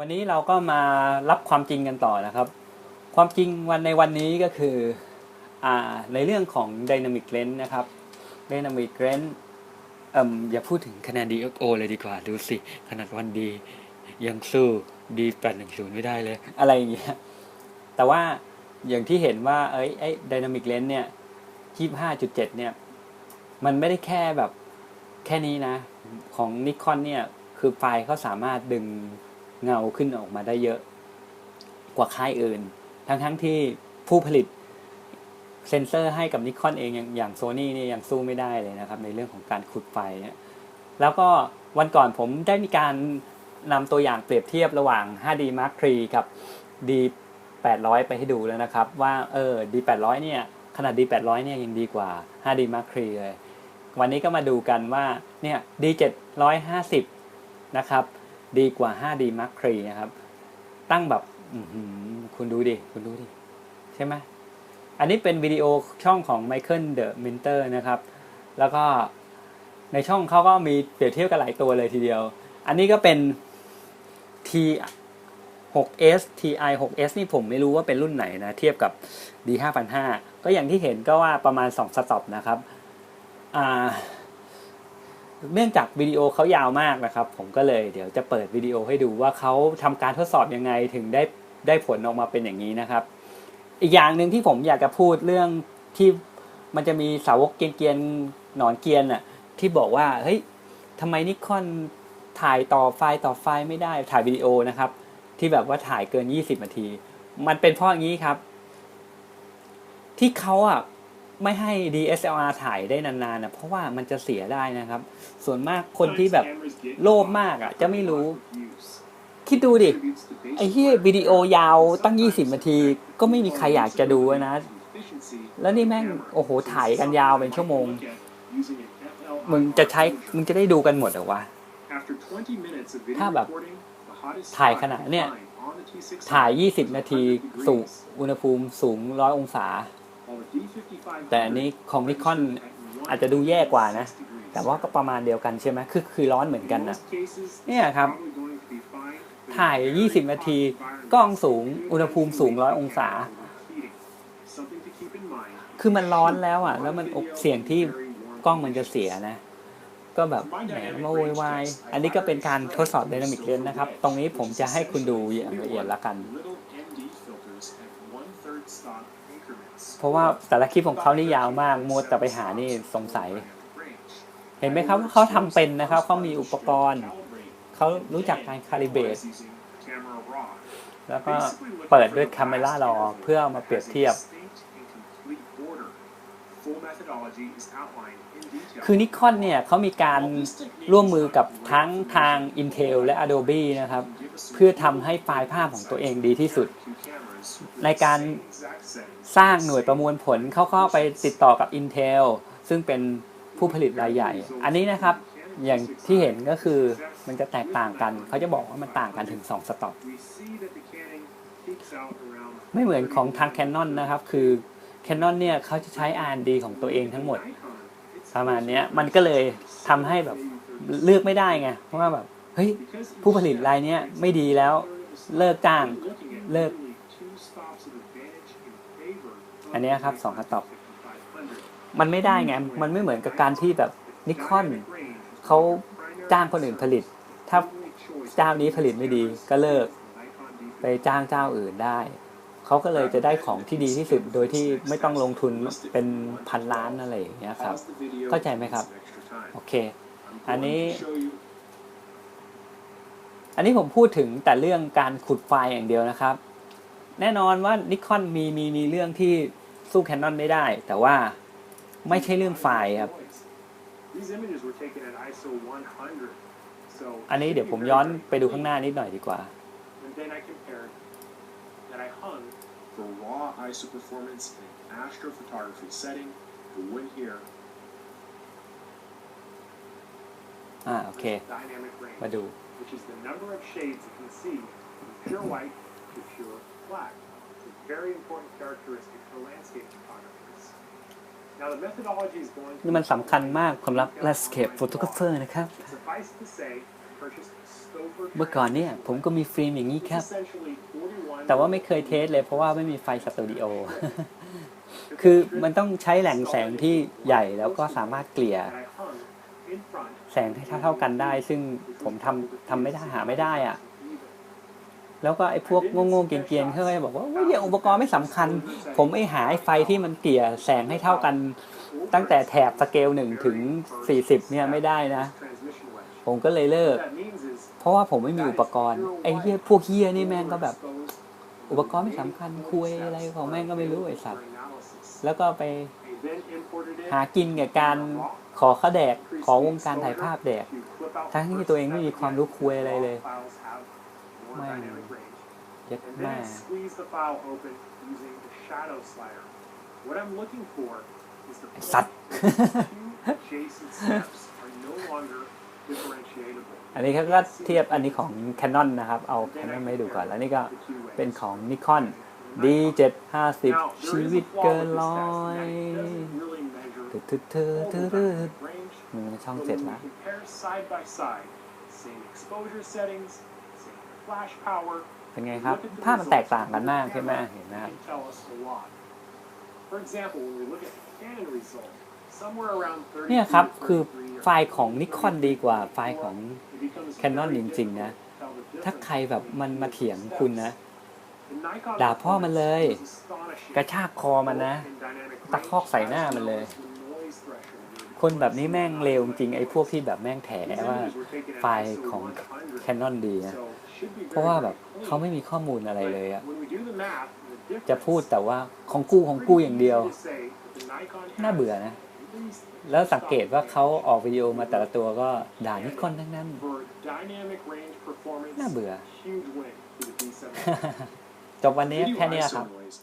วันนี้เราก็มารับความจริงกันต่อนะครับ ความจริงวันในวันนี้ก็คืออในเรื่องของ Dynamic Range นะครับ Dynamic Range เอ่มอย่าพูดถึงคะแนน DXO เลยดีกว่า ดูสิ ขนาดวันดี ยังสู้ D810 ไม่ได้เลย อะไรอย่างเงี้ยแต่ว่าอย่างที่เห็นว่า เอ้ยไอ้ Dynamic Range เนี่ย25.7เจ็ดเนี่ย มันไม่ได้แค่แบบแค่นี้นะ ของ Nikon เนี่ย คือไฟล์เขาสามารถดึง เงาขึ้นออกมาได้เยอะกว่าค่ายอื่น ทั้งๆที่ผู้ผลิตเซนเซอร์ให้กับนิคอนเองอย่างางโซนี่นี่ยยังสู้ไม่ได้เลยนะครับ ในเรื่องของการขุดไฟเนี่ยแล้วก็วันก่อนผมได้มีการนำตัวอย่างเปรียบเทียบระหว่าง 5D Mark III กับ D 800ไปให้ดูแล้วนะครับ ว่าเออ D 800เนี่ยขนาด D 800เนี่ยยังดีกว่า 5D Mark III เลย วันนี้ก็มาดูกันว่าเนี่ย D 750นะครับ ดีกว่า 5D Mark III นะครับ ตั้งแบบคุณดูดิ คุณดูดิ ใช่ไหมอันนี้เป็นวิดีโอช่องของ Michael The Minter นะครับ แล้วก็ในช่องเขาก็มีเปรียบเทียบกันหลายตัวเลยทีเดียว อันนี้ก็เป็น T 6S TI 6S นี่ผมไม่รู้ว่าเป็นรุ่นไหนนะ เทียบกับ D 5,500ก็อย่างที่เห็นก็ว่าประมาณ 2 สต็อปนะครับ อ่า เนื่องจากวิดีโอเขายาวมากนะครับ ผมก็เลยเดี๋ยวจะเปิดวิดีโอให้ดูว่าเขาทำการทดสอบยังไงถึงได้ได้ผลออกมาเป็นอย่างนี้นะครับ อีกอย่างหนึ่งที่ผมอยากจะพูดเรื่องที่มันจะมีสาวกเกียนๆหนอนเกียนอะที่บอกว่าเฮ้ยทำไมนิคอนถ่ายต่อไฟล์ต่อไฟล์ไม่ได้ถ่ายวิดีโอนะครับ ที่แบบว่าถ่ายเกิน 20นาที มันเป็นเพราะอย่างนี้ครับ ที่เขาอะ ไม่ให้ DSLR ถ่ายได้นานๆนะเพราะว่ามันจะเสียได้นะครับ ส่วนมากคนที่แบบโลภมากอะ จะไม่รู้ คิดดูดิ ไอ้ที่วิดีโอยาวตั้ง 20 นาที ก็ไม่มีใครอยากจะดูนะ แล้วนี่แม่ง โอ้โห ถ่ายกันยาวเป็นชั่วโมง มึงจะใช้ มึงจะได้ดูกันหมดหรอวะ ถ้าแบบ ถ่ายขนาดเนี่ย ถ่าย 20 นาที สูงอุณหภูมิสูง 100 องศา แต่อันนี้ของนิคอนอาจจะดูแย่กว่านะ แต่ว่าก็ประมาณเดียวกันใช่ไหมคือคือร้อนเหมือนกันนะเนี่ยครับ ถ่าย 20 นาที กล้องสูง อุณหภูมิสูง100องศา คือมันร้อนแล้วอะ แล้วมันอบเสียงที่กล้องมันจะเสียนะ ก็แบบแหมมาโวยวาย อันนี้ก็เป็นการทดสอบไดนามิกเลนนะครับ ตรงนี้ผมจะให้คุณดูอย่างละเอียดละกัน เพราะว่าแต่ละคลิปของเขานี่ยาวมากมัวแต่ไปหานี่สงสัย เห็นไหมครับว่าเขาทำเป็นนะครับเขามีอุปกรณ์เขารู้จักการคาลิเบตแล้วก็เปิดด้วยคาเมล่ารอเพื่อมาเปรียบเทียบ คือนิคอนเนี่ยเขามีการร่วมมือกับทั้งทาง Intel และ Adobe นะครับ เพื่อทำให้ไฟล์ภาพของตัวเองดีที่สุด ในการสร้างหน่วยประมวลผลเขาเข้าไปติดต่อกับ Intel ซึ่งเป็นผู้ผลิตรายใหญ่ อันนี้นะครับอย่างที่เห็นก็คือมันจะแตกต่างกัน เขาจะบอกว่ามันต่างกันถึง 2 สต็อปไม่เหมือนของทาง Canon นะครับ คือ Canon เนี่ยเขาจะใช้ R&D ของตัวเองทั้งหมด ประมาณนี้มันก็เลยทำให้แบบเลือกไม่ได้ไง เพราะว่าแบบ เฮ้ย ผู้ผลิตรายนี้ไม่ดีแล้ว เลิกจ้างเลิก อันนี้ครับสองสต็อปมันไม่ได้ไง มันไม่เหมือนกับการที่แบบนิคอนเขาจ้างคนอื่นผลิต ถ้าเจ้านี้ผลิตไม่ดีก็เลิก ไปจ้างเจ้าอื่นได้เขาก็เลยจะได้ของที่ดีที่สุดโดยที่ไม่ต้องลงทุนเป็นพันล้านอะไรอย่างเงี้ยครับ เข้าใจไหมครับ โอเค อันนี้ อันนี้ผมพูดถึงแต่เรื่องการขุดไฟล์อย่างเดียวนะครับ แน่นอนว่านิคอนมีมีมีเรื่องที่ สู้แคนนอนไม่ได้ แต่ว่าไม่ใช่เรื่องไฟล์ครับ อันนี้เดี๋ยวผมย้อนไปดูข้างหน้านิดหน่อยดีกว่า And then I compared that I hung for raw ISO performance in astrophotography setting, the one here, อ่าโอเค dynamic range, มาดู which is the number of shades you can see from pure white to pure black. It's a very important characteristic for landscape photographers. Now the methodology is going to นี่มันสำคัญมากสำหรับ landscape photographer นะครับ Suffice to say, purchased Stouffer เมื่อก่อนเนี่ยผมก็มีฟิล์มอย่างนี้ It's ครับ essentially 41แต่ว่าไม่เคยเทสเลยเพราะว่าไม่มีไฟสตูดิโอ คือมันต้องใช้แหล่งแสงที่ใหญ่แล้วก็สามารถเกลี่ย that I hung in front แสงให้เท่าๆกันได้ ซึ่งผมทำทำไม่ได้หาไม่ได้อะ แล้วก็ไอ้พวกโง่ๆเกียนๆเขาก็จะบอกว่าโอ้ยเนี่ยอุปกรณ์ไม่สำคัญ ผมไอ้หาไอ้ไฟที่มันเกลี่ยแสงให้เท่ากัน ตั้งแต่แถบสเกลหนึ่งถึง40เนี่ยไม่ได้นะ ผมก็เลยเลิก เพราะว่าผมไม่มีอุปกรณ์ไอ้เหี้ยพวกเหี้ยนี่แม่งก็แบบ อุปกรณ์ไม่สำคัญคุยอะไรของแม่งก็ไม่รู้ไอ้สัตว์แล้วก็ไปหากินกับการขอเขาแดกขอวงการถ่ายภาพแดก ทั้งที่ตัวเองไม่มีความรู้คุยอะไรเลย แม่งเยัด And แม่ then I squeeze the file open using the shadow slider. What I'm looking for is the ไอ้ point สัตว์ where two adjacent steps are no longer differentiatable. อันนี้เขาก็เทียบอันนี้ของ Canon นะครับ เอา Canon มาให้ดูก่อน แล้วนี่ก็ The two ways. เป็นของ Nikon D750 Now, ชี there is วิต a flaw เกิน with this ร้อ test, ย and that it doesn't really measure ตึ๊ดตึ๊ดตึ๊ด all ตึ๊ the ดตึ๊ด dynamic range, มึงช่อง but เสร็จ when แล้ว we compare side by side, same exposure settings, same flash power, เป็นไงครับ ภาพมันแตกต่างกันมากใช่ไหมเห็นไหมครับ can tell us a lot. For example, when we look at the Canon result, somewhere around 30เนี่ยครับ to คือ33ไฟล์ของ Nikon ดีกว่าไฟล์ของ it becomes Canon very จริงๆนะ difficult to tell the ถ้า difference ใครแบบมัน between มา the เถียง steps. คุณนะ The Nikon ด่าพ่อมันเลย performance is astonishing, กระชากคอมันนะ both in dynamic ตะคอกใส่หน้ามันเลย range as well as the noise threshold. คนแบบนี้แม่งเลวจริงไอ้พวกที่แบบแม่งแถ These ว่า images were taken at ไฟล์ ISO ของ 100, Canon ดีนะ so should be เพราะว่า very, แบบ very clean. เขาไม่มีข้อมูลอะไรเลยอะ When we do the math, the difference จะพูดแต่ว่าของกูของกูอย่างเดียว pretty easy to say that the Nikon น่า has เบื่อนะ at least แล้วสังเกตว่าเขาออกวิดีโอมาแต่ละตัวก็ด่านิคอนทั้งนั้น for dynamic range performance น่าเบื่อ huge win to the D7 จบวันนี้แค่เนี้ยครับ Video ISO noise